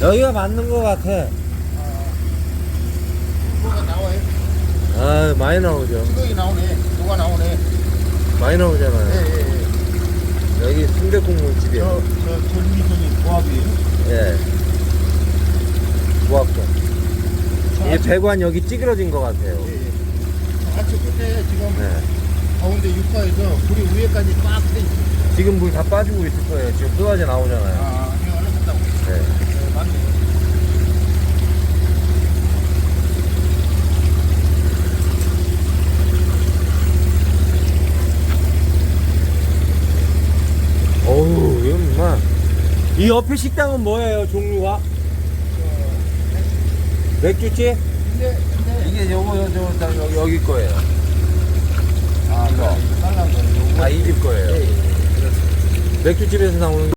여기가 맞는 것 같아. 뭐가 나와요? 아, 많이 나오죠. 찌꺼기 나오네. 뭐가 나오네. 많이 예, 나오잖아요. 예, 예. 여기 순대국물집이에요. 저, 저, 전미선이 고압이에요. 예. 저이 배관 여기 찌그러진 것 같아요. 예, 예. 저 아치 끝에 지금 네. 가운데 육파에서 불이 위에까지 꽉 돼 있어요. 지금 물 다 빠지고 있을 거예요. 지금 쏟아져 나오잖아요. 아, 이거 얼른 갔다 오고. 네. 어우, 이건 막. 이 옆에 식당은 뭐예요, 종류가? 맥주집? 근데, 근데. 이게 요거, 요, 저, 저, 여기, 여기 거예요. 아, 이거. 아, 이 집 거예요. 예, 예. 맥주집에서 나오는